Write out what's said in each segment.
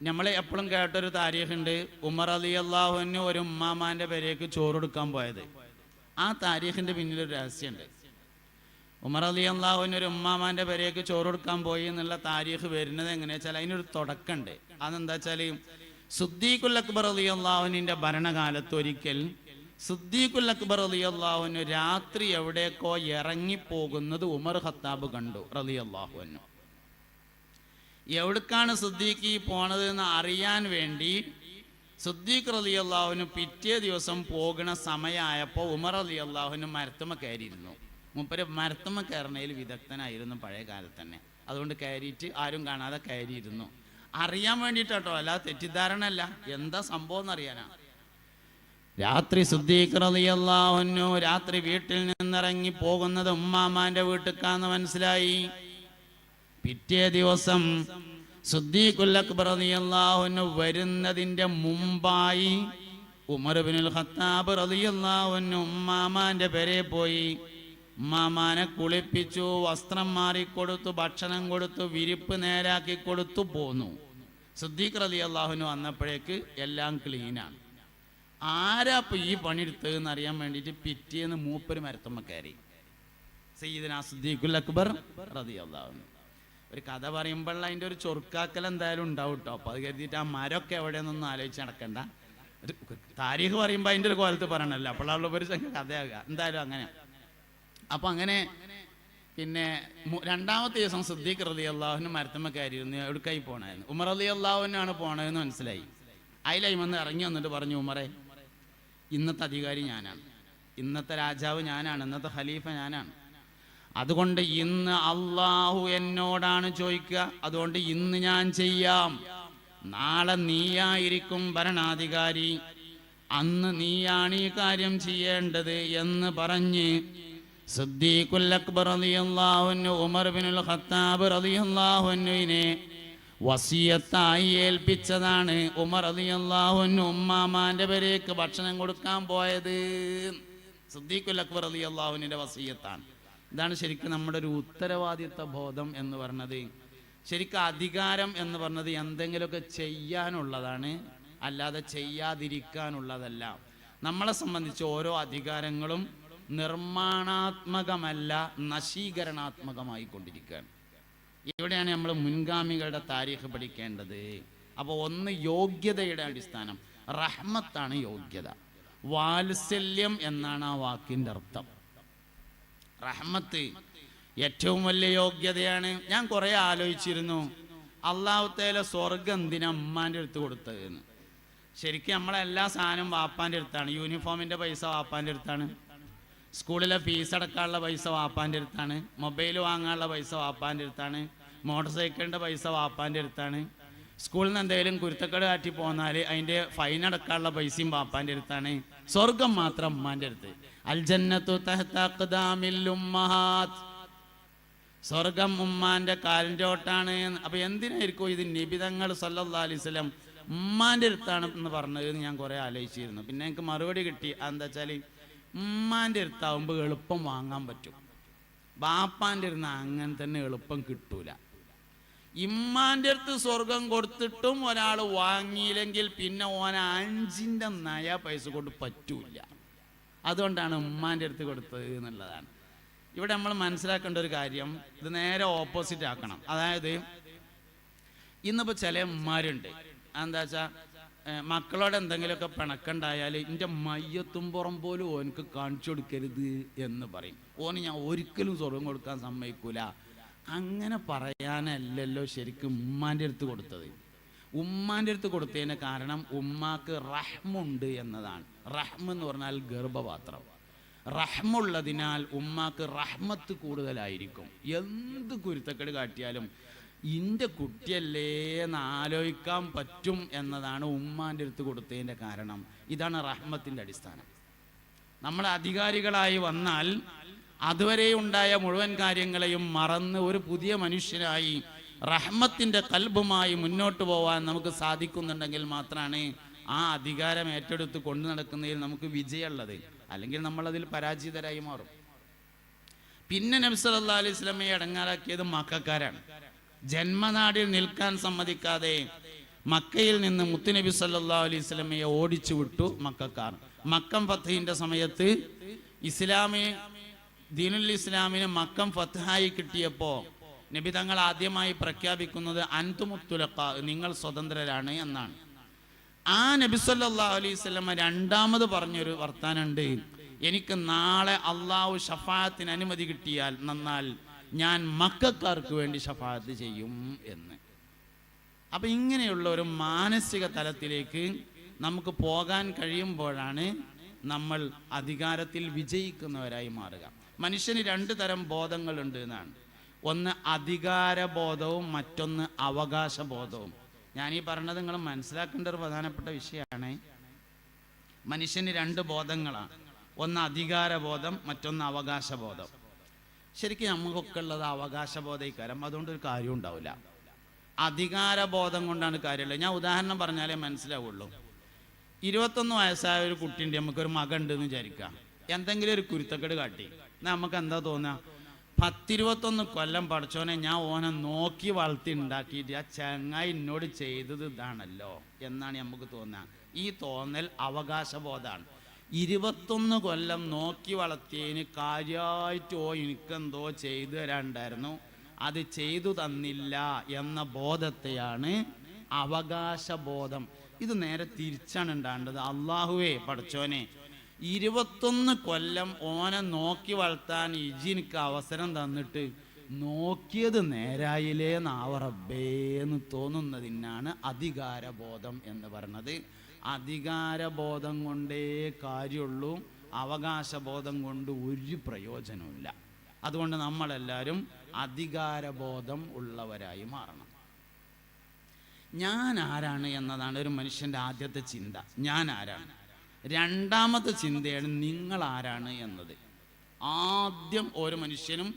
നമ്മൾ എപ്പോഴും കേട്ടൊരു താരീഖുണ്ട് ഉമർ അലി അള്ളാഹുവിന് ഒരു ഉമ്മാമാന്റെ പേരേക്ക് ചോറെടുക്കാൻ പോയത്. ആ താരീഖിന്റെ പിന്നിലൊരു രഹസ്യമുണ്ട് ഉമർ അലി അള്ളാഹുവിന് ഒരു ഉമ്മാമാന്റെ പേരേക്ക് ചോറെടുക്കാൻ പോയി എന്നുള്ള താരീഖ് വരുന്നത് എങ്ങനെയാ വെച്ചാൽ അതിനൊരു തുടക്കമുണ്ട് അതെന്താ വെച്ചാൽ സുദ്ദീഖുൽ അക്ബർ അലി അള്ളാഹുവിന്റെ ഭരണകാലത്ത് ഒരിക്കൽ സുദ്ദീഖുൽ അക്ബർ അലി അള്ളാഹുവിന് രാത്രി എവിടേക്കോ ഇറങ്ങിപ്പോകുന്നത് ഉമർ ഖത്താബ് കണ്ടു റലി അള്ളാഹുവിനു എവിടേക്കാണ് സുദ്ദീഖ് പോണതെന്ന് അറിയാൻ വേണ്ടി സുദ്ദീഖ് റലി അള്ളാഹുവിന് പിറ്റേ ദിവസം പോകുന്ന സമയമായപ്പോൾ ഉമർ അലി അള്ളാഹുവിന് മരത്തുമ കയറിയിരുന്നു. മുപ്പര് മരത്തുമ കയറണയിൽ വിദഗ്ധനായിരുന്നു പഴയ കാലത്ത് തന്നെ. അതുകൊണ്ട് കയറിയിട്ട് ആരും കാണാതെ കയറിയിരുന്നു. അറിയാൻ വേണ്ടിയിട്ടോ അല്ല തെറ്റിദ്ധാരണ അല്ല എന്താ സംഭവം എന്നറിയാനാ രാത്രി സുദ്ദീഖ് അള്ളാഹുനു രാത്രി വീട്ടിൽ നിന്നിറങ്ങി പോകുന്നത് ഉമ്മാമാന്റെ വീട്ടിൽ കാണുന്ന മനസ്സിലായി. പിറ്റേ ദിവസം സുദ്ദീഖുൽ അക്ബർ മുമ്പായി ഉമർ ബിനുൽ ഖത്താബ് റളിയല്ലാഹുവിനു പേരെ പോയി. ഉമ്മാമാനെ കുളിപ്പിച്ചു വസ്ത്രം മാറിക്കൊടുത്തു ഭക്ഷണം കൊടുത്തു വിരിപ്പ് നേരാക്കി കൊടുത്തു പോന്നു. സുദ്ദീഖ് റളിയല്ലാഹുവിനു വന്നപ്പോഴേക്ക് എല്ലാം ക്ലീനാണ്. ആരാ ഇപ്പൊ ഈ പണിയെടുത്തതെന്ന് അറിയാൻ വേണ്ടിയിട്ട് പിറ്റേന്ന് മൂപ്പര് മരത്തുമ്മ കയറി. സയ്യിദന സിദ്ദീഖുൽ അക്ബർ റതി അൻഹു. ഒരു കഥ പറയുമ്പോൾ അതിന്റെ ഒരു ചൊറുക്കാക്കൽ എന്തായാലും ഉണ്ടാവും കേട്ടോ അപ്പോൾ അത് കരുതിയിട്ട് ആ മരമൊക്കെ എവിടെയെന്നൊന്നും ആലോചിച്ച് നടക്കണ്ട. ഒരു താരീഖ് പറയുമ്പോൾ അതിന്റെ ഒരു കോലത്ത് പറയണല്ലോ. അപ്പോഴുള്ള ഒരു സംഘം കഥയാകുക. എന്തായാലും അങ്ങനെ. അപ്പം അങ്ങനെ പിന്നെ രണ്ടാമത്തെ ദിവസം സിദ്ദീഖ് റലി അള്ളാഹുവിന് മരത്തമ്മ കയറിയിരുന്നു എവിടേക്കായി പോണായിരുന്നു. ഉമർ അലി അള്ളാഹുവിനാണ് പോണതെന്ന് മനസ്സിലായി. അതിലായി വന്ന് ഇറങ്ങി വന്നിട്ട് പറഞ്ഞു ഉമറെ ഇന്നത്തെ അധികാരി ഞാനാണ്. ഇന്നത്തെ രാജാവ് ഞാനാണ്. ഇന്നത്തെ ഖലീഫ ഞാനാണ്. അതുകൊണ്ട് ഇന്ന് അള്ളാഹു എന്നോടാണ് ചോദിക്കുക. അതുകൊണ്ട് ഇന്ന് ഞാൻ ചെയ്യാം. നാളെ നീയായിരിക്കും ഭരണാധികാരി. അന്ന് നീയാണ് ഈ കാര്യം ചെയ്യേണ്ടത് എന്ന് പറഞ്ഞ് സിദ്ദീഖുൽ അക്ബർ ഉമർ ബിനുൽ ഖത്താബ് വസിയത്തായി ഏൽപ്പിച്ചതാണ് ഉമർ റളിയല്ലാഹുവിന് ഉമ്മാമാന്റെ പേരേക്ക് ഭക്ഷണം കൊടുക്കാൻ പോയത്. സിദ്ദീഖുൽ അക്ബർ റളിയല്ലാഹുവിന്റെ വസിയത്താണ്. ഇതാണ് ശരിക്കും നമ്മുടെ ഒരു ഉത്തരവാദിത്വ ബോധം എന്ന് പറഞ്ഞത്. ശരിക്കും അധികാരം എന്ന് പറഞ്ഞത് എന്തെങ്കിലുമൊക്കെ ചെയ്യാനുള്ളതാണ് അല്ലാതെ ചെയ്യാതിരിക്കാനുള്ളതല്ല. നമ്മളെ സംബന്ധിച്ച് ഓരോ അധികാരങ്ങളും നിർമ്മാണാത്മകമല്ല നശീകരണാത്മകമായി കൊണ്ടിരിക്കുകയാണ് ഇവിടെയാണ് നമ്മൾ മുൻഗാമികളുടെ താരീഖ് പഠിക്കേണ്ടത്. അപ്പോൾ ഒന്ന് യോഗ്യതയുടെ അടിസ്ഥാനം. റഹ്മത്താണ് യോഗ്യത. വാത്സല്യം എന്നാണ് ആ വാക്കിന്റെ അർത്ഥം. റഹ്മത്ത് ഏറ്റവും വലിയ യോഗ്യതയാണ്. ഞാൻ കുറേ ആലോചിച്ചിരുന്നു അള്ളാഹുത്തേലെ സ്വർഗം എന്തിനാ അമ്മാന്റെ അടുത്ത് കൊടുത്തത് എന്ന്. ശരിക്കും നമ്മളെ എല്ലാ സാധനവും വാപ്പാന്റെ അടുത്താണ്. യൂണിഫോമിന്റെ പൈസ വാപ്പാന്റെ അടുത്താണ്. സ്കൂളിലെ ഫീസ് അടക്കാനുള്ള പൈസ വാപ്പാന്റെ അടുത്താണ്. മൊബൈൽ വാങ്ങാനുള്ള പൈസ വാപ്പാന്റെ അടുത്താണ്. മോട്ടോർ സൈക്കിളിന്റെ പൈസ വാപ്പാന്റെ അടുത്താണ്. സ്കൂളിൽ നിന്ന് എന്തെങ്കിലും കുരുത്തക്കേട് കാറ്റി പോന്നാൽ അതിന്റെ ഫൈൻ അടക്കാനുള്ള പൈസയും പാപ്പാന്റെ അടുത്താണ്. സ്വർഗം മാത്രം അമ്മാന്റെ അടുത്ത്. അൽജന്നത്തു സ്വർഗം ഉമ്മാന്റെ കാലിന്റെ ഓട്ടാണ്. അപ്പൊ എന്തിനായിരിക്കും ഇത് നിബിതങ്ങൾ സല്ലാ അലൈഹി വസല്ലം ഉമ്മാന്റെ അടുത്താണ് എന്ന് പറഞ്ഞത് ഞാൻ കുറെ ആലോചിച്ചിരുന്നു. പിന്നെ എനിക്ക് മറുപടി കിട്ടി. എന്താ വെച്ചാൽ ഉമ്മാന്റെ അടുത്താവുമ്പോൾ എളുപ്പം വാങ്ങാൻ പറ്റും. ബാപ്പാന്റെ അടുത്ത് അങ്ങനെ തന്നെ എളുപ്പം കിട്ടൂല. ഇമ്മാന്റെ അടുത്ത് സ്വർഗം കൊടുത്തിട്ടും ഒരാൾ വാങ്ങിയില്ലെങ്കിൽ പിന്നെ ഓൻ അഞ്ചിന്റെ നയ പൈസ കൊണ്ട് പറ്റൂല. അതുകൊണ്ടാണ് ഉമ്മാന്റെ അടുത്ത് കൊടുത്തത് എന്നുള്ളതാണ്. ഇവിടെ നമ്മൾ മനസ്സിലാക്കേണ്ട ഒരു കാര്യം ഇത് നേരെ ഓപ്പോസിറ്റ് ആക്കണം. അതായത് ഇന്നിപ്പോൾ ചില ഉമ്മാരുണ്ട്. എന്താ വെച്ചാൽ മക്കളോട് എന്തെങ്കിലുമൊക്കെ പിണക്കുണ്ടായാൽ എന്റെ മയ്യത്തും പുറം പോലും ഓനക്ക് കാണിച്ചു കൊടുക്കരുത് എന്ന് പറയും. ഓന് ഞാൻ ഒരിക്കലും സ്വർഗം കൊടുക്കാൻ സമ്മതിക്കൂല. അങ്ങനെ പറയാനല്ലല്ലോ ശരിക്കും ഉമ്മാന്റെ അടുത്ത് കൊടുത്തത്. ഉമ്മാന്റെ അടുത്ത് കൊടുത്തതിന് കാരണം ഉമ്മാക്ക് റഹ്മുണ്ട് എന്നതാണ്. റഹ്മ എന്ന് പറഞ്ഞാൽ ഗർഭപാത്രം. റഹ്മുള്ളതിനാൽ ഉമ്മാക്ക് റഹ്മത്ത് കൂടുതലായിരിക്കും. എന്ത് കുരുത്തക്കേട് കാട്ടിയാലും ഇന്റെ കുട്ടിയല്ലേ എന്ന് ആലോചിക്കാൻ പറ്റും എന്നതാണ് ഉമ്മാന്റെ അടുത്ത് കൊടുത്തതിന്റെ കാരണം. ഇതാണ് റഹ്മത്തിന്റെ അടിസ്ഥാനം. നമ്മൾ അധികാരികളായി വന്നാൽ അതുവരെ ഉണ്ടായ മുഴുവൻ കാര്യങ്ങളെയും മറന്ന് ഒരു പുതിയ മനുഷ്യനായി റഹ്മത്തിന്റെ കൽബുമായി മുന്നോട്ട് പോകാൻ നമുക്ക് സാധിക്കുന്നുണ്ടെങ്കിൽ മാത്രമാണ് ആ അധികാരം ഏറ്റെടുത്ത് കൊണ്ടു നടക്കുന്നതിൽ നമുക്ക് വിജയമുള്ളത്. അല്ലെങ്കിൽ നമ്മൾ അതിൽ പരാജിതരായി മാറും. പിന്നെ നബി സല്ലല്ലാഹു അലൈഹി സ്വലമയെ അടങ്ങാറാക്കിയത് മക്കാരാണ് ജന്മനാടിൽ നിൽക്കാൻ സമ്മതിക്കാതെ മക്കയിൽ നിന്ന് മുത്തുനബി സല്ലാ അലൈഹി സ്വലമയെ ഓടിച്ചു വിട്ടു മക്കാർ മക്കം ഫത്തഹിന്റെ സമയത്ത് ഇസ്ലാമി ദീനുൽ ഇസ്ലാമിന് മക്കം ഫത്ഹായി കിട്ടിയപ്പോ നബി തങ്ങൾ ആദ്യമായി പ്രഖ്യാപിക്കുന്നത് അൻതുമുത്തുലക്ക നിങ്ങൾ സ്വതന്ത്രരാണ് എന്നാണ്. ആ നബി സല്ലാ അലൈഹി രണ്ടാമത് പറഞ്ഞൊരു വർത്താനുണ്ട് എനിക്ക് നാളെ അള്ളാഹു ഷഫാത്തിന് അനുമതി കിട്ടിയാൽ നന്നാൽ ഞാൻ മക്കാർക്ക് വേണ്ടി ഷഫാത്ത് ചെയ്യും എന്ന്. അപ്പൊ ഇങ്ങനെയുള്ള ഒരു മാനസിക തലത്തിലേക്ക് നമുക്ക് പോകാൻ കഴിയുമ്പോഴാണ് നമ്മൾ അധികാരത്തിൽ വിജയിക്കുന്നവരായി മാറുക. മനുഷ്യന് രണ്ട് തരം ബോധങ്ങളുണ്ട് എന്നാണ്. ഒന്ന് അധികാരബോധവും മറ്റൊന്ന് അവകാശ ബോധവും ഞാൻ ഈ പറഞ്ഞത് നിങ്ങൾ മനസ്സിലാക്കേണ്ട ഒരു പ്രധാനപ്പെട്ട വിഷയമാണ്. മനുഷ്യന് രണ്ട് ബോധങ്ങളാണ്. ഒന്ന് അധികാരബോധം മറ്റൊന്ന് അവകാശബോധം. ശരിക്കും നമുക്കൊക്കെ ഉള്ളത് അവകാശബോധയിക്കാരം അതുകൊണ്ട് ഒരു കാര്യം ഉണ്ടാവില്ല. അധികാരബോധം കൊണ്ടാണ് കാര്യമുള്ളത്. ഞാൻ ഉദാഹരണം പറഞ്ഞാലേ മനസ്സിലാവുള്ളൂ. ഇരുപത്തൊന്ന് വയസ്സായ ഒരു കുട്ടിന്റെ നമുക്കൊരു മകൻ ഉണ്ടെന്ന് വിചാരിക്കാം. എന്തെങ്കിലും ഒരു കുരുത്തക്കേട് കാട്ടി. നമുക്ക് എന്താ തോന്നുക? പത്തിരുപത്തൊന്ന് കൊല്ലം പഠിച്ചോനെ ഞാൻ ഓനെ നോക്കി വളർത്തി ഉണ്ടാക്കിയിട്ട് ആ ചങ്ങായി എന്നോട് ചെയ്തത് ഇതാണല്ലോ എന്നാണ് നമുക്ക് തോന്നുക. ഈ തോന്നൽ അവകാശബോധമാണ്. ഇരുപത്തൊന്ന് കൊല്ലം നോക്കി വളർത്തിയതിന് കാര്യമായിട്ട് ഓ എനിക്കെന്തോ ചെയ്തു തരാണ്ടായിരുന്നു അത് ചെയ്തു തന്നില്ല എന്ന ബോധത്തെയാണ് അവകാശബോധം. ഇത് നേരെ തിരിച്ചാണ് ഉണ്ടാകേണ്ടത്. അള്ളാഹുവേ പഠിച്ചോനെ ഇരുപത്തൊന്ന് കൊല്ലം ഓനെ നോക്കി വളർത്താൻ ഇജിനിക്ക് അവസരം തന്നിട്ട് നോക്കിയത് നേരായില്ലേ നാവറബേന്ന് തോന്നുന്നതിനാണ് അധികാരബോധം എന്ന് പറയുന്നത് അധികാരബോധം കൊണ്ടേ കാര്യമുള്ളൂ അവകാശബോധം കൊണ്ട് ഒരു പ്രയോജനമില്ല അതുകൊണ്ട് നമ്മളെല്ലാവരും അധികാരബോധം ഉള്ളവരായി മാറണം. ഞാൻ ആരാണ് എന്നതാണ് ഒരു മനുഷ്യന്റെ ആദ്യത്തെ ചിന്ത. ഞാൻ ആരാണ്? രണ്ടാമത്തെ ചിന്തയാണ് നിങ്ങൾ ആരാണ് എന്നത്. ആദ്യം ഓരോ മനുഷ്യനും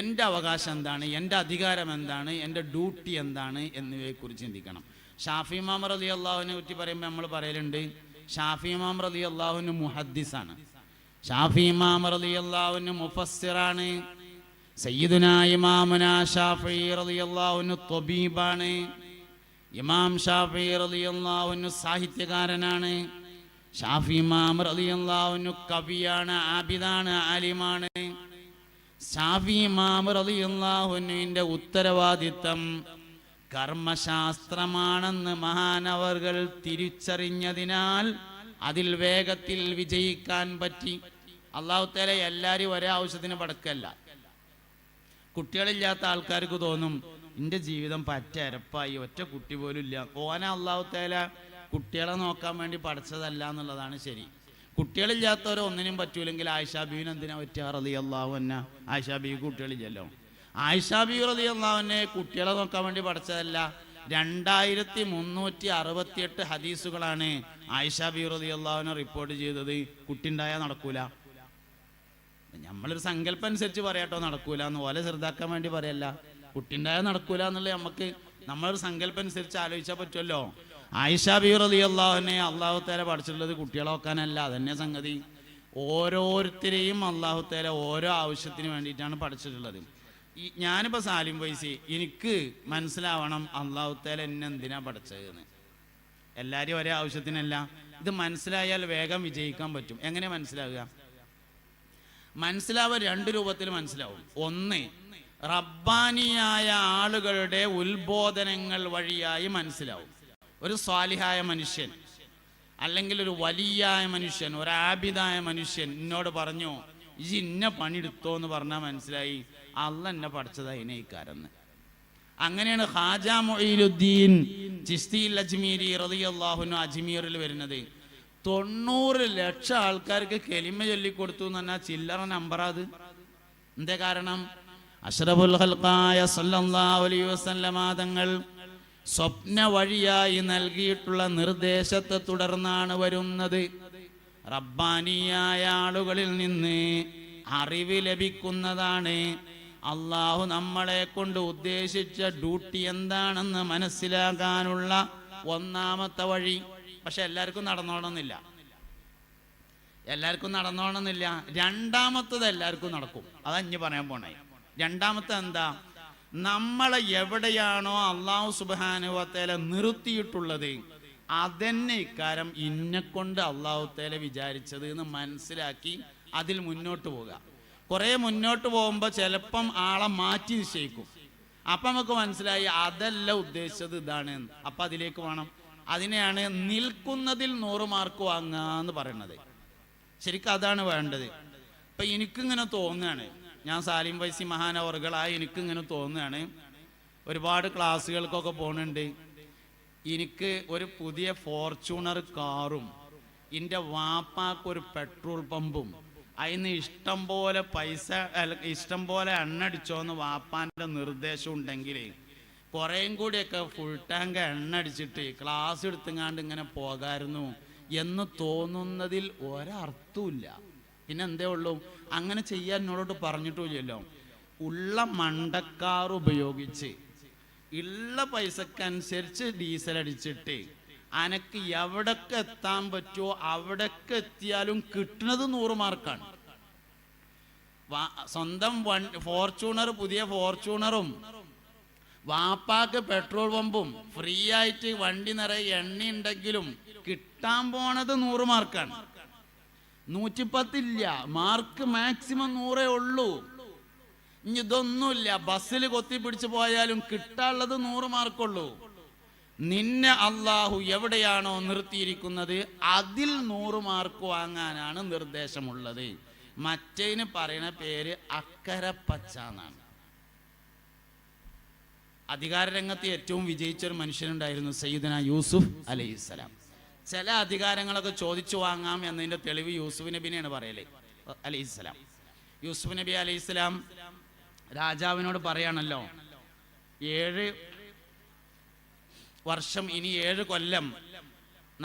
എന്റെ അവകാശം എന്താണ് എന്റെ അധികാരം എന്താണ് എന്റെ ഡ്യൂട്ടി എന്താണ് എന്നിവയെക്കുറിച്ച് ചിന്തിക്കണം. ഷാഫി മാം റലി അള്ളാഹുവിനെ പറ്റി പറയുമ്പോൾ നമ്മൾ പറയലുണ്ട് ഷാഫി മാം റലി അള്ളാഹുവിന് മുഹദ്ദിസാണ്. ഷാഫി മാം റലി അള്ളാഹുവിന് മുഫസ്സിറാണ് സയ്യിദുന ഇമാമുന ഷാഫി റലി അള്ളാഹുവിന് തൊബീബാണ് ഇമാം ഷാഫി റലി അള്ളാഹുവിന് സാഹിത്യകാരനാണ് ഷാഫി ഇമാം റലി അള്ളാഹുവിന് കവിയാണ് ആബിദാണ് ആലിമാണ്. ഷാഫി ഇമാം റലി അള്ളാഹുവിന്റെ ഉത്തരവാദിത്തം കർമ്മശാസ്ത്രമാണെന്ന് മഹാനവർകൾ തിരിച്ചറിഞ്ഞതിനാൽ അതിൽ വേഗത്തിൽ വിജയിക്കാൻ പറ്റി. അള്ളാഹുത്തേല എല്ലാവരും ഒരേ ആവശ്യത്തിന് പടക്കല്ല. കുട്ടികളില്ലാത്ത ആൾക്കാർക്ക് തോന്നും എന്റെ ജീവിതം പറ്റ അരപ്പായി ഒറ്റ കുട്ടി പോലും ഇല്ല. ഓന അള്ളാഹുത്തേല കുട്ടികളെ നോക്കാൻ വേണ്ടി പഠിച്ചതല്ല എന്നുള്ളതാണ് ശരി. കുട്ടികളില്ലാത്തവരോ ഒന്നിനും പറ്റൂലെങ്കിൽ ആയിഷാ ബീവിന് എന്തിനാ പറ്റുക റതി അള്ളാഹു എന്ന ആയിഷാ ബീവി കുട്ടികളില്ലല്ലോ. ആയിഷാ ബീവി റലി അള്ളാഹുവിനെ കുട്ടികളെ നോക്കാൻ വേണ്ടി പഠിച്ചതല്ല. രണ്ടായിരത്തി മുന്നൂറ്റി അറുപത്തിയെട്ട് ഹദീസുകളാണ് ആയിഷാ ബീവി റലി അള്ളാഹുവിനെ റിപ്പോർട്ട് ചെയ്തത്. കുട്ടി ഉണ്ടായാൽ നടക്കൂല. നമ്മളൊരു സങ്കല്പം അനുസരിച്ച് പറയാട്ടോ നടക്കൂല. എന്ന് ഓലെ ചെറുതാക്കാൻ വേണ്ടി പറയല്ല. കുട്ടിണ്ടായാൽ നടക്കൂല എന്നുള്ളത് നമുക്ക് നമ്മളൊരു സങ്കല്പം അനുസരിച്ച് ആലോചിച്ചാൽ പറ്റുമല്ലോ ആയിഷ ബീർ അലി അള്ളാഹുവിനെ അള്ളാഹു തേല പഠിച്ചിട്ടുള്ളത് കുട്ടികളെ വെക്കാനല്ല അതന്നെ സംഗതി. ഓരോരുത്തരെയും അള്ളാഹു തേല ഓരോ ആവശ്യത്തിന് വേണ്ടിയിട്ടാണ് പഠിച്ചിട്ടുള്ളത്. ഈ ഞാനിപ്പോൾ സാലിം വൈസി എനിക്ക് മനസ്സിലാവണം അള്ളാഹു തേല എന്നെ എന്തിനാ പഠിച്ചതെന്ന്. എല്ലാവരും ഒരേ ആവശ്യത്തിനല്ല. ഇത് മനസ്സിലായാൽ വേഗം വിജയിക്കാൻ പറ്റും. എങ്ങനെ മനസ്സിലാവുക? മനസ്സിലാവുക രണ്ട് രൂപത്തിൽ മനസ്സിലാവും. ഒന്ന് റബ്ബാനിയായ ആളുകളുടെ ഉത്ബോധനങ്ങൾ വഴിയായി മനസ്സിലാവും. ഒരു സ്വാലിഹായ മനുഷ്യൻ അല്ലെങ്കിൽ ഒരു വലിയായ മനുഷ്യൻ ഒരു ആബിദായ മനുഷ്യൻ എന്നോട് പറഞ്ഞു ഈ ഇന്ന പണിയെടുത്തോ എന്ന് പറഞ്ഞാൽ മനസ്സിലായി. അല്ല എന്നെ പഠിച്ചത് അതിനേക്കാരെന്ന് അങ്ങനെയാണ് ഖാജ മൊയ്ലുദ്ദീൻ ചിസ്തി അജ്മീരി റളിയല്ലാഹുനു അജ്മീറിൽ വരുന്നത്. തൊണ്ണൂറ് ലക്ഷം ആൾക്കാർക്ക് കെലിമ ചൊല്ലിക്കൊടുത്തു എന്ന് പറഞ്ഞാൽ ചില്ലറ നമ്പറാ അത്. എന്തേ കാരണം? അഷ്റഫുൽ ഖൽഖായ സല്ലല്ലാഹു അലൈഹി വസല്ലമ തങ്ങൾ സ്വപ്ന വഴിയായി നൽകിയിട്ടുള്ള നിർദ്ദേശത്തെ തുടർന്നാണ് വരുന്നത്. റബ്ബാനിയായ ആളുകളിൽ നിന്ന് അറിവ് ലഭിക്കുന്നതാണ്. അള്ളാഹു നമ്മളെ കൊണ്ട് ഉദ്ദേശിച്ച ഡ്യൂട്ടി എന്താണെന്ന് മനസ്സിലാക്കാനുള്ള ഒന്നാമത്തെ വഴി. പക്ഷെ എല്ലാവർക്കും നടന്നോണമെന്നില്ല എല്ലാവർക്കും നടന്നോണമെന്നില്ല രണ്ടാമത്തത് എല്ലാവർക്കും നടക്കും. അതാ ഇനി പറയാൻ പോണേ. രണ്ടാമത്തെ എന്താ? നമ്മളെ എവിടെയാണോ അള്ളാഹു സുബാനുവത്തേല നിർത്തിയിട്ടുള്ളത് അതന്നെ ഇക്കാരം ഇന്നെ കൊണ്ട് അള്ളാഹുത്തേല വിചാരിച്ചത് എന്ന് മനസ്സിലാക്കി അതിൽ മുന്നോട്ട് പോകുക കുറേ മുന്നോട്ട് പോകുമ്പോൾ ചിലപ്പം ആളെ മാറ്റി നിശ്ചയിക്കും. അപ്പം നമുക്ക് മനസ്സിലായി അതല്ല ഉദ്ദേശിച്ചത് ഇതാണ്. അപ്പം അതിലേക്ക് വേണം അതിനെയാണ് നിൽക്കുന്നതിൽ നൂറ് മാർക്ക് വാങ്ങുക എന്ന് പറയുന്നത്. ശരിക്കും അതാണ് വേണ്ടത്. ഇപ്പം എനിക്കിങ്ങനെ തോന്നുകയാണ് ഞാൻ സാലിം വൈസി മഹാനവറുകളായി എനിക്കിങ്ങനെ തോന്നുകയാണ്. ഒരുപാട് ക്ലാസ്സുകൾക്കൊക്കെ പോകുന്നുണ്ട് എനിക്ക് ഒരു പുതിയ ഫോർച്യൂണർ കാറും എന്റെ വാപ്പാക്കൊരു പെട്രോൾ പമ്പും അതിന് ഇഷ്ടം പോലെ പൈസ ഇഷ്ടം പോലെ എണ്ണടിച്ചോന്ന് വാപ്പാന്റെ നിർദ്ദേശം ഉണ്ടെങ്കിൽ കുറേയും കൂടിയൊക്കെ ഫുൾ ടാങ്ക് എണ്ണടിച്ചിട്ട് ക്ലാസ് എടുത്തുങ്ങാണ്ട് ഇങ്ങനെ പോകായിരുന്നു എന്ന് തോന്നുന്നതിൽ ഒരർത്ഥമില്ല പിന്നെ എന്തേ ഉള്ളൂ? അങ്ങനെ ചെയ്യാൻ എന്നോട് പറഞ്ഞിട്ടില്ലല്ലോ ഉള്ള മണ്ടക്കാർ ഉപയോഗിച്ച് ഉള്ള പൈസക്കനുസരിച്ച് ഡീസൽ അടിച്ചിട്ട് അനക്ക് എവിടൊക്കെ എത്താൻ പറ്റുമോ അവിടൊക്കെ എത്തിയാലും കിട്ടുന്നത് നൂറ് മാർക്കാണ്. സ്വന്തം വൺ ഫോർച്യൂണർ പുതിയ ഫോർച്യൂണറും വാപ്പാക്ക് പെട്രോൾ പമ്പും ഫ്രീ ആയിട്ട് വണ്ടി നിറയെ എണ്ണ ഉണ്ടെങ്കിലും കിട്ടാൻ പോണത് നൂറ് മാർക്കാണ്. നൂറ്റിപ്പത്തില്ല. മാർക്ക് മാക്സിമം നൂറേ ഉള്ളൂ. ഇനി ഇതൊന്നുമില്ല. ബസ്സിൽ കൊത്തി പിടിച്ചു പോയാലും കിട്ടാനുള്ളത് നൂറ് മാർക്കുള്ളൂ. നിന്നെ അള്ളാഹു എവിടെയാണോ നിർത്തിയിരിക്കുന്നത് അതിൽ നൂറ് മാർക്ക് വാങ്ങാനാണ് നിർദ്ദേശമുള്ളത്. മറ്റേന് പറയുന്ന പേര് അക്കരപ്പച്ച എന്നാണ് അധികാര രംഗത്ത് ഏറ്റവും വിജയിച്ച ഒരു മനുഷ്യനുണ്ടായിരുന്നു സയ്യിദന യൂസുഫ് അലൈഹിസ്സലാം. ചില അധികാരങ്ങളൊക്കെ ചോദിച്ചു വാങ്ങാം എന്നതിന്റെ തെളിവ് യൂസുഫ് നബിനെയാണ് പറയൽ. ഇസ്ലാം യൂസുഫ് നബി അലി ഇസ്ലാം രാജാവിനോട് പറയണല്ലോ ഏഴ് വർഷം ഇനി ഏഴ് കൊല്ലം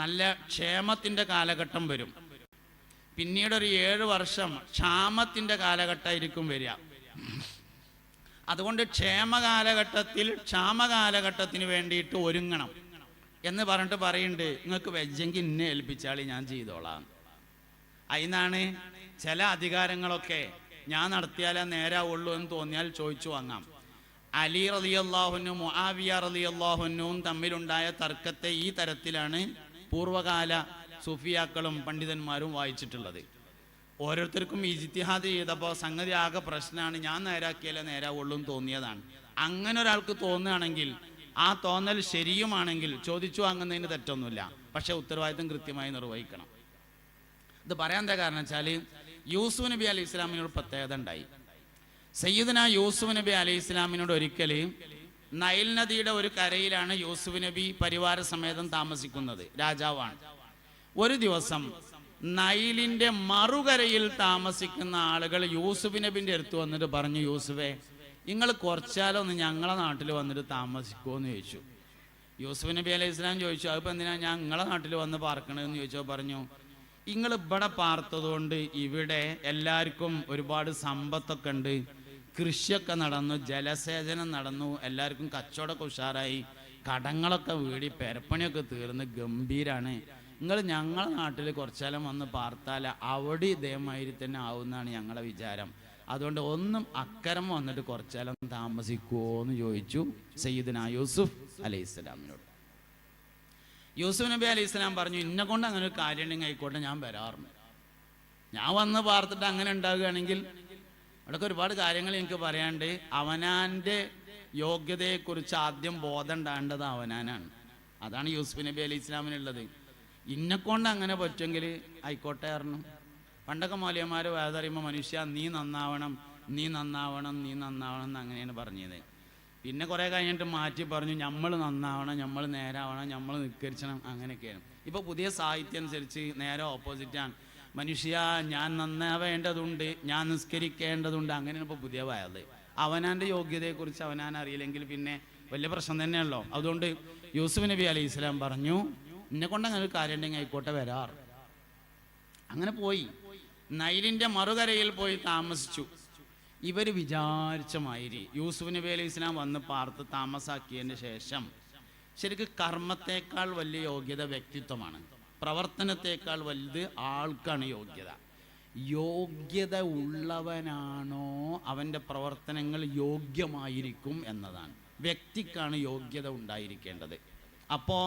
നല്ല ക്ഷേമത്തിന്റെ കാലഘട്ടം വരും. പിന്നീട് ഒരു ഏഴ് വർഷം ക്ഷാമത്തിന്റെ കാലഘട്ടമായിരിക്കും വരിക. അതുകൊണ്ട് ക്ഷേമ കാലഘട്ടത്തിൽ ക്ഷാമ കാലഘട്ടത്തിന് വേണ്ടിയിട്ട് ഒരുങ്ങണം. എന്ന് പറഞ്ഞിട്ട് പറയുന്നുണ്ട് നിങ്ങൾക്ക് വെജെങ്കിൽ ഇന്നെ ഏൽപ്പിച്ചാളി ഞാൻ ചെയ്തോളാം. അതിനാണ് ചില അധികാരങ്ങളൊക്കെ ഞാൻ നടത്തിയാലേ നേരാവുള്ളൂ എന്ന് തോന്നിയാൽ ചോദിച്ചു വാങ്ങാം. അലി റലി അള്ളാഹുനും മുആവിയ റലി അള്ളാഹുനും തമ്മിലുണ്ടായ തർക്കത്തെ ഈ തരത്തിലാണ് പൂർവകാല സുഫിയാക്കളും പണ്ഡിതന്മാരും വായിച്ചിട്ടുള്ളത്. ഓരോരുത്തർക്കും ഇജിത്തിഹാദ് ചെയ്തപ്പോൾ സംഗതി ആകെ പ്രശ്നമാണ് ഞാൻ നേരാക്കിയാലേ നേരാവുള്ളൂ എന്ന് തോന്നിയതാണ്. അങ്ങനെ ഒരാൾക്ക് തോന്നുകയാണെങ്കിൽ ആ തോന്നൽ ശരിയുമാണെങ്കിൽ ചോദിച്ചു വാങ്ങുന്നതിന് തെറ്റൊന്നുമില്ല. പക്ഷെ ഉത്തരവാദിത്തം കൃത്യമായി നിർവഹിക്കണം. ഇത് പറയാൻ എന്താ കാരണം വെച്ചാൽ യൂസുഫ് നബി അലൈഹി ഇസ്ലാമിനോട് പ്രത്യേകത ഉണ്ടായി. സയ്യിദന യൂസുഫ് നബി അലൈഹി ഇസ്ലാമിനോട് ഒരിക്കൽ നൈൽ നദിയുടെ ഒരു കരയിലാണ് യൂസുഫ് നബി പരിവാര സമേതം താമസിക്കുന്നത് രാജാവാണ്. ഒരു ദിവസം നൈലിന്റെ മറുകരയിൽ താമസിക്കുന്ന ആളുകൾ യൂസുഫ് നബിന്റെ അടുത്ത് വന്നിട്ട് പറഞ്ഞു യൂസുഫെ നിങ്ങൾ കുറച്ചാലൊന്ന് ഞങ്ങളെ നാട്ടിൽ വന്നിട്ട് താമസിക്കുമോ ചോദിച്ചു. യൂസുഫ് നബി അലൈഹി ഇസ്ലാം ചോദിച്ചു അതിപ്പോൾ എന്തിനാ ഞാൻ നിങ്ങളെ നാട്ടിൽ വന്ന് പാർക്കണമെന്ന് ചോദിച്ചോ? പറഞ്ഞു നിങ്ങൾ ഇവിടെ പാർത്തതുകൊണ്ട് ഇവിടെ എല്ലാവർക്കും ഒരുപാട് സമ്പത്തൊക്കെ ഉണ്ട്. കൃഷിയൊക്കെ നടന്നു ജലസേചനം നടന്നു എല്ലാവർക്കും കച്ചവടമൊക്കെ ഉഷാറായി. കടങ്ങളൊക്കെ വീടി പെരപ്പണിയൊക്കെ തീർന്ന് ഗംഭീരാണ്. നിങ്ങൾ ഞങ്ങളെ നാട്ടിൽ കുറച്ചാലും വന്ന് പാർത്താൽ അവിടെ ഇതേമാതിരി തന്നെ ആവുമെന്നാണ് ഞങ്ങളുടെ വിചാരം. അതുകൊണ്ട് ഒന്നും അക്കരം വന്നിട്ട് കുറച്ചാലും താമസിക്കുമോ എന്ന് ചോദിച്ചു സയ്യിദിന യൂസുഫ് അലൈഹി സ്വലാമിനോട് യൂസുഫ് നബി അലൈഹി സ്വലാം പറഞ്ഞു ഇന്നെ കൊണ്ട് അങ്ങനെ ഒരു കാര്യം ഉണ്ടെങ്കിൽ ആയിക്കോട്ടെ ഞാൻ വരാറുണ്ട്. ഞാൻ വന്ന് പാർത്തിട്ട് അങ്ങനെ ഉണ്ടാകുകയാണെങ്കിൽ അവിടെയൊക്കെ ഒരുപാട് കാര്യങ്ങൾ എനിക്ക് പറയാണ്ട് അവനാന്റെ യോഗ്യതയെക്കുറിച്ച് ആദ്യം ബോധം ഉണ്ടാകേണ്ടത് അവനാനാണ്. അതാണ് യൂസുഫ് നബി അലൈഹി ഇസ്ലാമിനുള്ളത് ഇന്നെ കൊണ്ട് അങ്ങനെ പറ്റുമെങ്കിൽ ആയിക്കോട്ടെ പറഞ്ഞു. പണ്ടൊക്കെ മൗലിയന്മാർ വേദറിയുമ്പോൾ മനുഷ്യ നീ നന്നാവണം നീ നന്നാവണം നീ നന്നാവണം എന്ന് അങ്ങനെയാണ് പറഞ്ഞത് പിന്നെ കുറേ കഴിഞ്ഞിട്ട് മാറ്റി പറഞ്ഞു നമ്മൾ നന്നാവണം നമ്മൾ നേരാവണം നമ്മൾ നിസ്കരിച്ചണം അങ്ങനെയൊക്കെയാണ്. ഇപ്പോൾ പുതിയ സാഹിത്യം അനുസരിച്ച് നേരെ ഓപ്പോസിറ്റാണ് മനുഷ്യ ഞാൻ നന്നാവേണ്ടതുണ്ട് ഞാൻ നിസ്കരിക്കേണ്ടതുണ്ട് അങ്ങനെയാണ് ഇപ്പോൾ പുതിയ വയത് അവനാന്റെ യോഗ്യതയെക്കുറിച്ച് അവനാൻ അറിയില്ലെങ്കിൽ പിന്നെ വലിയ പ്രശ്നം തന്നെയല്ലോ അതുകൊണ്ട് യൂസുഫ് നബി അലൈഹി ഇസ്ലാം പറഞ്ഞു എന്നെ കൊണ്ട് അങ്ങനെ ഒരു കാര്യം ഉണ്ടെങ്കിൽ ആയിക്കോട്ടെ വരാറ്. അങ്ങനെ പോയി. നൈലിന്റെ മറുകരയിൽ പോയി താമസിച്ചു. ഇവർ വിചാരിച്ച മാതിരി യൂസുഫ് നബി അലൈഹി ഇസ്ലാം വന്ന് പാർത്ത് താമസാക്കിയതിന് ശേഷം ശരിക്കും കർമ്മത്തേക്കാൾ വലിയ യോഗ്യത വ്യക്തിത്വമാണ്. പ്രവർത്തനത്തേക്കാൾ വലുത് ആൾക്കാണ് യോഗ്യത. യോഗ്യത ഉള്ളവനാണോ അവന്റെ പ്രവർത്തനങ്ങൾ യോഗ്യമായിരിക്കും എന്നതാണ്. വ്യക്തിക്കാണ് യോഗ്യത ഉണ്ടായിരിക്കേണ്ടത്. അപ്പോൾ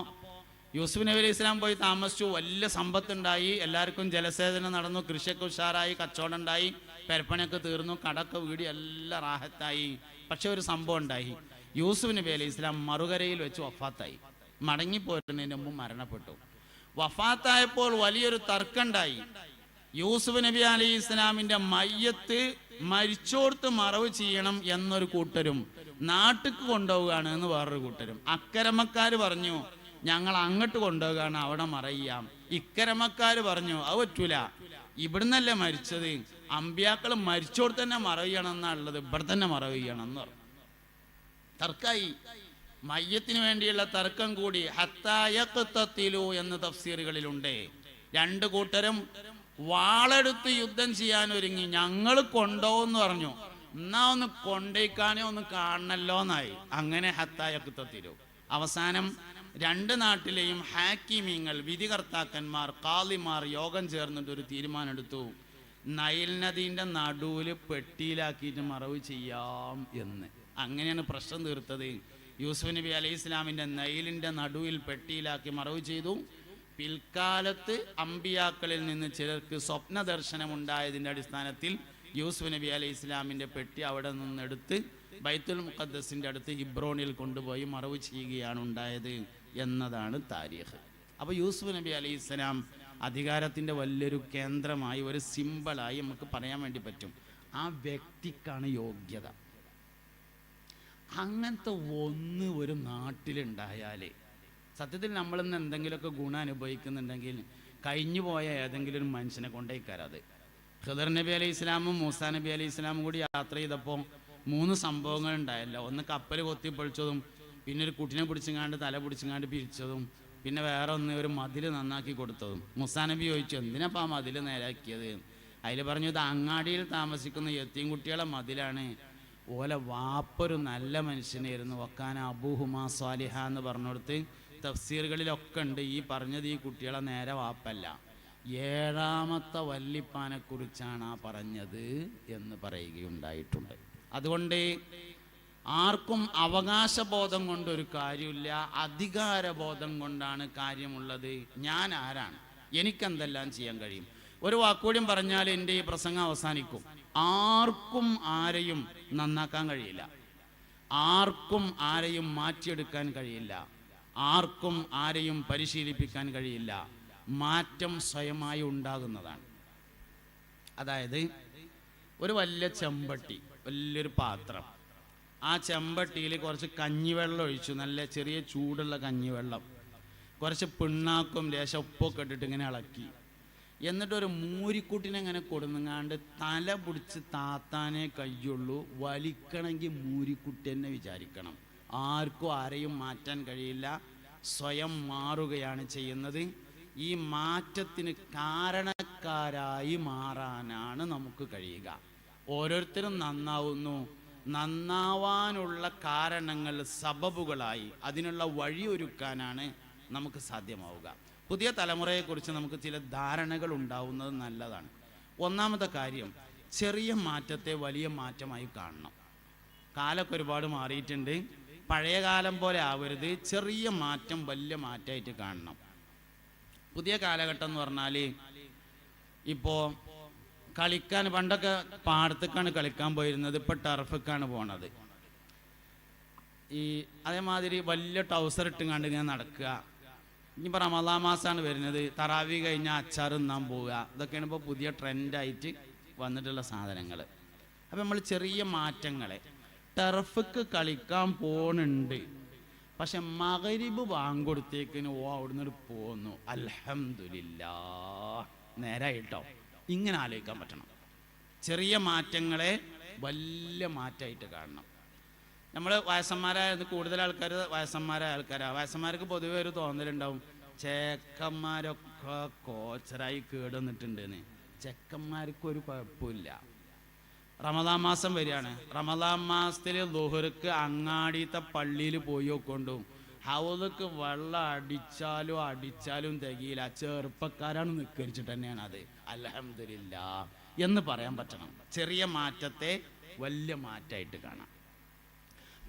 യൂസുഫ് നബി അലൈഹി ഇസ്ലാം പോയി താമസിച്ചു. വലിയ സമ്പത്തുണ്ടായി. എല്ലാവർക്കും ജലസേചനം നടന്നു. കൃഷിയൊക്കെ ഉഷാറായി. കച്ചവടം ഉണ്ടായി. പെരപ്പണിയൊക്കെ തീർന്നു. കടക്കെ വീടി എല്ലാം റാഹത്തായി. പക്ഷെ ഒരു സംഭവം ഉണ്ടായി. യൂസുഫ് നബി അലൈഹി ഇസ്ലാം മറുകരയിൽ വെച്ച് വഫാത്തായി. മടങ്ങിപ്പോരുന്നതിന് മുമ്പ് മരണപ്പെട്ടു. വഫാത്തായപ്പോൾ വലിയൊരു തർക്കമുണ്ടായി. യൂസുഫ് നബി അലൈഹി ഇസ്ലാമിന്റെ മയ്യത്ത് മരിച്ചോർത്ത് മറവ് ചെയ്യണം എന്നൊരു കൂട്ടരും നാട്ടിക്ക് കൊണ്ടുപോവുകയാണ് എന്ന് വേറൊരു കൂട്ടരും. അക്കരമക്കാർ പറഞ്ഞു ഞങ്ങൾ അങ്ങോട്ട് കൊണ്ടുപോകുകയാണ് അവിടെ മറിയാം ഇക്കരമക്കാർ പറഞ്ഞു അത് പറ്റൂല. ഇവിടുന്നല്ലേ മരിച്ചത്? അമ്പ്യാക്കൾ മരിച്ചോട് തന്നെ മറവ് ചെയ്യണം എന്നാണുള്ളത്. ഇവിടെ തന്നെ മറവിയണം പറഞ്ഞു. തർക്കായി. മയ്യത്തിന് വേണ്ടിയുള്ള തർക്കം കൂടി ഹത്തായക്കത്തിലു എന്ന തഫ്സീറുകളിലുണ്ട്. രണ്ട് കൂട്ടരും വാളെടുത്ത് യുദ്ധം ചെയ്യാൻ ഒരുങ്ങി. ഞങ്ങൾ കൊണ്ടോന്ന് പറഞ്ഞു. എന്നാ ഒന്ന് കൊണ്ടേക്കാനേ ഒന്ന് കാണണല്ലോ എന്നായി അങ്ങനെ ഹത്തായക്കത്തിലു അവസാനം രണ്ട് നാട്ടിലെയും ഹാക്കിമീങ്ങൾ വിധികർത്താക്കന്മാർ കാളിമാർ യോഗം ചേർന്നിട്ട് ഒരു തീരുമാനമെടുത്തു. നൈൽ നദീന്റെ നടുവിൽ പെട്ടിയിലാക്കിയിട്ട് മറവ് ചെയ്യാം എന്ന്. അങ്ങനെയാണ് പ്രശ്നം തീർത്തത്. യൂസുഫ് നബി അലൈഹി ഇസ്ലാമിന്റെ നൈലിന്റെ നടുവിൽ പെട്ടിയിലാക്കി മറവ് ചെയ്തു. പിൽക്കാലത്ത് അമ്പിയാക്കളിൽ നിന്ന് ചിലർക്ക് സ്വപ്ന ദർശനം ഉണ്ടായതിന്റെ അടിസ്ഥാനത്തിൽ യൂസുഫ് നബി അലൈഹി ഇസ്ലാമിന്റെ പെട്ടി അവിടെ നിന്നെടുത്ത് ബൈത്തുൽ മുഖദ്ദസിന്റെ അടുത്ത് ഇബ്രോണിൽ കൊണ്ടുപോയി മറവ് ചെയ്യുകയാണ് ഉണ്ടായത്. എന്നതാണ് താരീഖ്. അപ്പോൾ യൂസുഫ് നബി അലൈഹി ഇസ്ലാം അധികാരത്തിന്റെ വലിയൊരു കേന്ദ്രമായി ഒരു സിമ്പിളായി നമുക്ക് പറയാൻ വേണ്ടി പറ്റും. ആ വ്യക്തിക്കാണ് യോഗ്യത. അങ്ങനത്തെ ഒന്ന് ഒരു നാട്ടിലുണ്ടായാലേ സത്യത്തിൽ നമ്മളിന്ന് എന്തെങ്കിലുമൊക്കെ ഗുണം അനുഭവിക്കുന്നുണ്ടെങ്കിൽ കഴിഞ്ഞു പോയ ഏതെങ്കിലും ഒരു മനുഷ്യനെ കൊണ്ടേക്കാരത് ഖദർ നബി അലൈഹി ഇസ്ലാമും മൂസാ നബി അലൈഹി ഇസ്ലാമും കൂടി യാത്ര ചെയ്തപ്പോൾ മൂന്ന് സംഭവങ്ങൾ ഉണ്ടായല്ലോ ഒന്ന് കപ്പൽ കൊത്തിപ്പൊളിച്ചതും പിന്നെ ഒരു കുട്ടിനെ പിടിച്ചങ്ങാണ്ട് തല പിടിച്ചങ്ങാണ്ട് പിരിച്ചതും പിന്നെ വേറെ ഒന്ന് ഒരു മതിൽ നന്നാക്കി കൊടുത്തതും. മുസാനബി ചോദിച്ചു എന്തിനാ ആ മതിൽ നേരാക്കിയത്? അതിൽ പറഞ്ഞു ഇത് അങ്ങാടിയിൽ താമസിക്കുന്ന യത്തീം കുട്ടികളെ മതിലാണ്. ഓലെ വാപ്പൊരു നല്ല മനുഷ്യനായിരുന്നു. വക്കാൻ അബൂഹുമാ സ്വാലിഹ എന്ന് പറഞ്ഞുകൊടുത്ത് തഫ്സീറുകളിലൊക്കെ ഉണ്ട്. ഈ പറഞ്ഞത് ഈ കുട്ടികളെ നേരെ വാപ്പല്ല. ഏഴാമത്തെ വല്ലിപ്പാനെക്കുറിച്ചാണ് ആ പറഞ്ഞത് എന്ന് പറയുകയുണ്ടായിട്ടുണ്ട്. അതുകൊണ്ട് ആർക്കും അവകാശബോധം കൊണ്ടൊരു കാര്യമില്ല അധികാരബോധം കൊണ്ടാണ് കാര്യമുള്ളത്. ഞാൻ ആരാണ്? എനിക്കെന്തെല്ലാം ചെയ്യാൻ കഴിയും? ഒരു വാക്കുകൂടിയും പറഞ്ഞാൽ എന്റെ ഈ പ്രസംഗം അവസാനിക്കും. ആർക്കും ആരെയും നന്നാക്കാൻ കഴിയില്ല. ആർക്കും ആരെയും മാറ്റിയെടുക്കാൻ കഴിയില്ല. ആർക്കും ആരെയും പരിശീലിപ്പിക്കാൻ കഴിയില്ല. മാറ്റം സ്വയമായി ഉണ്ടാകുന്നതാണ്. അതായത് ഒരു വലിയ ചെമ്പട്ടി വലിയൊരു പാത്രം ആ ചെമ്പട്ടിയിൽ കുറച്ച് കഞ്ഞിവെള്ളം ഒഴിച്ചു. നല്ല ചെറിയ ചൂടുള്ള കഞ്ഞിവെള്ളം. കുറച്ച് പിണ്ണാക്കും ലേശം ഉപ്പൊക്കെ ഇട്ടിട്ട് ഇങ്ങനെ ഇളക്കി. എന്നിട്ടൊരു മൂരിക്കുട്ടിനെ ഇങ്ങനെ കൊടുങ്ങാണ്ട് തല പിടിച്ച് താത്താനെ കയ്യുള്ളൂ. വലിക്കണമെങ്കിൽ മൂരിക്കുട്ടി തന്നെ വിചാരിക്കണം. ആർക്കും ആരെയും മാറ്റാൻ കഴിയില്ല. സ്വയം മാറുകയാണ് ചെയ്യുന്നത്. ഈ മാറ്റത്തിന് കാരണക്കാരായി മാറാനാണ് നമുക്ക് കഴിയുക. ഓരോരുത്തരും നന്നാവുന്നു. നന്നാവാനുള്ള കാരണങ്ങൾ സബബുകളായി അതിനുള്ള വഴിയൊരുക്കാനാണ് നമുക്ക് സാധ്യമാവുക. പുതിയ തലമുറയെക്കുറിച്ച് നമുക്ക് ചില ധാരണകൾ ഉണ്ടാവുന്നത് നല്ലതാണ്. ഒന്നാമത്തെ കാര്യം ചെറിയ മാറ്റത്തെ വലിയ മാറ്റമായി കാണണം. കാലൊക്കെ ഒരുപാട് മാറിയിട്ടുണ്ട്. പഴയ കാലം പോലെ ആവരുത്. ചെറിയ മാറ്റം വലിയ മാറ്റമായിട്ട് കാണണം. പുതിയ കാലഘട്ടം എന്ന് പറഞ്ഞാൽ ഇപ്പോൾ കളിക്കാൻ പണ്ടൊക്കെ പാടത്തേക്കാണ് കളിക്കാൻ പോയിരുന്നത് ഇപ്പൊ ടർഫക്കാണ് പോണത്. ഈ അതേമാതിരി വലിയ ടൗസർ ഇട്ടുങ്ങാണ്ട് ഇങ്ങനെ നടക്കുക. ഇനിയിപ്പോൾ റമദാ മാസമാണ് വരുന്നത് തറാവി കഴിഞ്ഞാൽ അച്ചാർ തിന്നാൻ പോവുക. ഇതൊക്കെയാണ് ഇപ്പോൾ പുതിയ ട്രെൻഡായിട്ട് വന്നിട്ടുള്ള സാധനങ്ങൾ അപ്പം നമ്മൾ ചെറിയ മാറ്റങ്ങളെ. ടർഫക്ക് കളിക്കാൻ പോണുണ്ട്. പക്ഷെ മകരിബ് വാങ്ങൊടുത്തേക്കിന് ഓ അവിടുന്ന് പോന്നു. അലഹമില്ല നേരായിട്ടോ? ഇങ്ങനെ ആലോചിക്കാൻ പറ്റണം. ചെറിയ മാറ്റങ്ങളെ വലിയ മാറ്റമായിട്ട് കാണണം. നമ്മൾ വയസ്സന്മാരായ കൂടുതൽ ആൾക്കാർ വയസ്സന്മാരായ ആൾക്കാരാണ് വയസ്സന്മാർക്ക് പൊതുവേ ഒരു തോന്നലുണ്ടാവും. ചേക്കന്മാരൊക്കെ കോച്ചറായി കേടുന്നിട്ടുണ്ടെന്ന് ചെക്കന്മാർക്ക് ഒരു കുഴപ്പമില്ല. റമദാൻ മാസം വരികയാണ്. റമദാൻ മാസത്തിൽ ദുഹർക്ക് അങ്ങാടിത്തെ പള്ളിയിൽ പോയി നോക്കൊണ്ടു ഹൗദക്ക് വെള്ളം അടിച്ചാലും അടിച്ചാലും തികയില്ല. ചെറുപ്പക്കാരാണ് നിക്കരിച്ചിട്ട് തന്നെയാണ് അത് അലഹമില്ല എന്ന് പറയാൻ പറ്റണം. ചെറിയ മാറ്റത്തെ വലിയ മാറ്റമായിട്ട് കാണാം.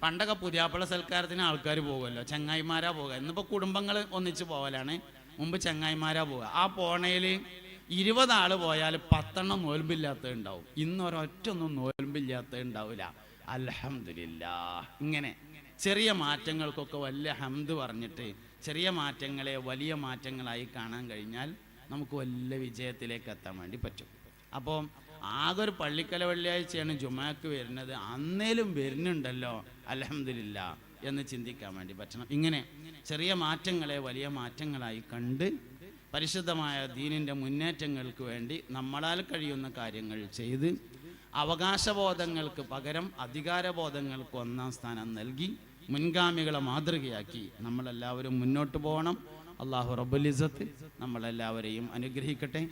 പണ്ടൊക്കെ പുതിയാപ്പള സൽക്കാരത്തിന് ആൾക്കാർ പോകുമല്ലോ. ചങ്ങായിമാരാ പോകുക. ഇന്നിപ്പോൾ കുടുംബങ്ങൾ ഒന്നിച്ച് പോകലാണ് മുമ്പ് ചങ്ങായിമാരാ പോകുക. ആ പോണയിൽ ഇരുപത് ആൾ പോയാൽ പത്തെണ്ണം നോൽമ്പില്ലാത്തതുണ്ടാവും ഇന്ന് ഒരൊറ്റൊന്നും നോൽമ്പില്ലാത്തതുണ്ടാവില്ല അലഹമില്ല ഇങ്ങനെ ചെറിയ മാറ്റങ്ങൾക്കൊക്കെ വലിയ ഹംദ് പറഞ്ഞിട്ട് ചെറിയ മാറ്റങ്ങളെ വലിയ മാറ്റങ്ങളായി കാണാൻ കഴിഞ്ഞാൽ നമുക്ക് വലിയ വിജയത്തിലേക്ക് എത്താൻ വേണ്ടി പറ്റും. അപ്പോൾ ആകെ ഒരു പള്ളിക്കല വെള്ളിയാഴ്ചയാണ് ജുമാക്ക് വരുന്നത്. അന്നേലും വരുന്നുണ്ടല്ലോ അലഹമില്ല എന്ന് ചിന്തിക്കാൻ വേണ്ടി പറ്റണം. ഇങ്ങനെ ചെറിയ മാറ്റങ്ങളെ വലിയ മാറ്റങ്ങളായി കണ്ട് പരിശുദ്ധമായ ദീനിന്റെ മുന്നേറ്റങ്ങൾക്ക് വേണ്ടി നമ്മളാൽ കഴിയുന്ന കാര്യങ്ങൾ ചെയ്ത് അവകാശബോധങ്ങൾക്ക് പകരം അധികാരബോധങ്ങൾക്ക് ഒന്നാം സ്ഥാനം നൽകി മുൻഗാമികളെ മാതൃകയാക്കി നമ്മളെല്ലാവരും മുന്നോട്ട് പോകണം. അള്ളാഹു റബ്ബുലിസത്ത് നമ്മളെല്ലാവരെയും അനുഗ്രഹിക്കട്ടെ.